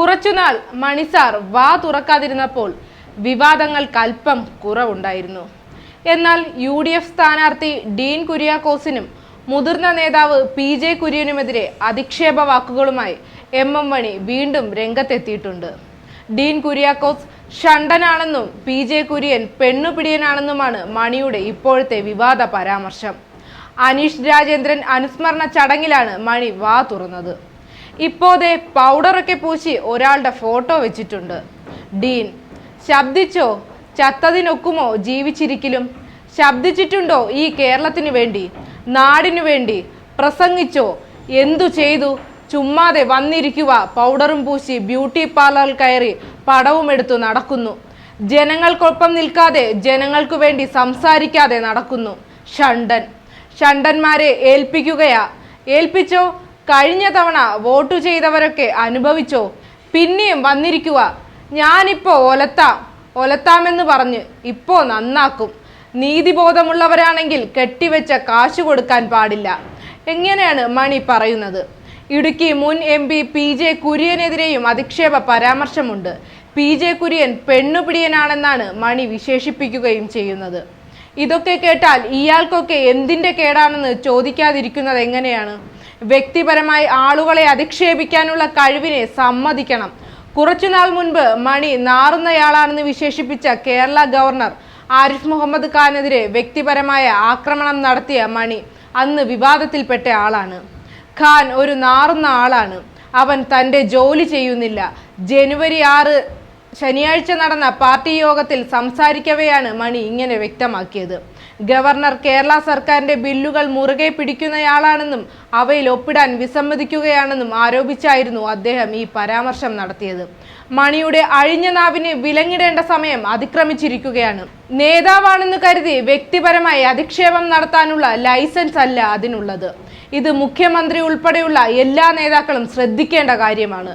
കുറച്ചുനാൾ മണിസാർ വാ തുറക്കാതിരുന്നപ്പോൾ വിവാദങ്ങൾക്കല്പം കുറവുണ്ടായിരുന്നു. എന്നാൽ യു ഡി എഫ് സ്ഥാനാർത്ഥി ഡീൻ കുര്യാക്കോസിനും മുതിർന്ന നേതാവ് പി ജെ കുര്യനുമെതിരെ അധിക്ഷേപ വാക്കുകളുമായി എം എം മണി വീണ്ടും രംഗത്തെത്തിയിട്ടുണ്ട്. ഡീൻ കുര്യാക്കോസ് ഷണ്ടനാണെന്നും പി ജെ കുര്യൻ പെണ്ണുപിടിയനാണെന്നുമാണ് മണിയുടെ ഇപ്പോഴത്തെ വിവാദ പരാമർശം. അനീഷ് രാജേന്ദ്രൻ അനുസ്മരണ ചടങ്ങിലാണ് മണി വാ തുറന്നത്. ഇപ്പോതെ പൗഡറൊക്കെ പൂശി ഒരാളുടെ ഫോട്ടോ വെച്ചിട്ടുണ്ട്. ഡീൻ ശബ്ദിച്ചോ? ചത്തതിനൊക്കുമോ ജീവിച്ചിരിക്കലും? ശബ്ദിച്ചിട്ടുണ്ടോ ഈ കേരളത്തിന് വേണ്ടി? നാടിനു വേണ്ടി? പ്രസംഗിച്ചോ? എന്തു ചെയ്തു? ചുമ്മാതെ വന്നിരിക്കുക പൗഡറും പൂശി ബ്യൂട്ടി പാർലറിൽ കയറി പടവും എടുത്തു നടക്കുന്നു. ജനങ്ങൾക്കൊപ്പം നിൽക്കാതെ ജനങ്ങൾക്കു വേണ്ടി സംസാരിക്കാതെ നടക്കുന്നു. ഷണ്ടൻ. ഷണ്ടന്മാരെ ഏൽപ്പിക്കുകയാ. ഏൽപ്പിച്ചോ? കഴിഞ്ഞ തവണ വോട്ട് ചെയ്തവരൊക്കെ അനുഭവിച്ചോ? പിന്നെയും വന്നിരിക്കുക. ഞാനിപ്പോൾ ഒലത്താം. ഒലത്താമെന്ന് പറഞ്ഞ് ഇപ്പോൾ നന്നാക്കും. നീതിബോധമുള്ളവരാണെങ്കിൽ കെട്ടിവെച്ച കാശ് കൊടുക്കാൻ പാടില്ല. എങ്ങനെയാണ് മണി പറയുന്നത്? ഇടുക്കി മുൻ എം പി പി ജെ കുര്യനെതിരെയും അധിക്ഷേപ പരാമർശമുണ്ട്. പി ജെ കുര്യൻ പെണ്ണുപിടിയനാണെന്നാണ് മണി വിശേഷിപ്പിക്കുകയും ചെയ്യുന്നത്. ഇതൊക്കെ കേട്ടാൽ ഇയാൾക്കൊക്കെ എന്തിന്റെ കേടാണെന്ന് ചോദിക്കാതിരിക്കുന്നത് എങ്ങനെയാണ്? വ്യക്തിപരമായി ആളുകളെ അധിക്ഷേപിക്കാനുള്ള കഴിവിനെ സമ്മതിക്കണം. കുറച്ചുനാൾ മുൻപ് മണി നാറുന്നയാളാണെന്ന് വിശേഷിപ്പിച്ച കേരള ഗവർണർ ആരിഫ് മുഹമ്മദ് ഖാനെതിരെ വ്യക്തിപരമായ ആക്രമണം നടത്തിയ മണി അന്ന് വിവാദത്തിൽപ്പെട്ട ആളാണ്. ഖാൻ ഒരു നാറുന്ന ആളാണ്. അവൻ തന്റെ ജോലി ചെയ്യുന്നില്ല. ജനുവരി ആറ് ശനിയാഴ്ച നടന്ന പാർട്ടി യോഗത്തിൽ സംസാരിക്കവെയാണ് മണി ഇങ്ങനെ വ്യക്തമാക്കിയത്. ഗവർണർ കേരള സർക്കാരിന്റെ ബില്ലുകൾ മുറുകെ പിടിക്കുന്നയാളാണെന്നും അവയിൽ ഒപ്പിടാൻ വിസമ്മതിക്കുകയാണെന്നും ആരോപിച്ചായിരുന്നു അദ്ദേഹം ഈ പരാമർശം നടത്തിയത്. മണിയുടെ അഴിഞ്ഞ നാവിന് വിലങ്ങിടേണ്ട സമയം അതിക്രമിച്ചിരിക്കുകയാണ്. നേതാവാണെന്ന് കരുതി വ്യക്തിപരമായി അധിക്ഷേപം നടത്താനുള്ള ലൈസൻസ് അല്ല അതിനുള്ളത്. ഇത് മുഖ്യമന്ത്രി ഉൾപ്പെടെയുള്ള എല്ലാ നേതാക്കളും ശ്രദ്ധിക്കേണ്ട കാര്യമാണ്.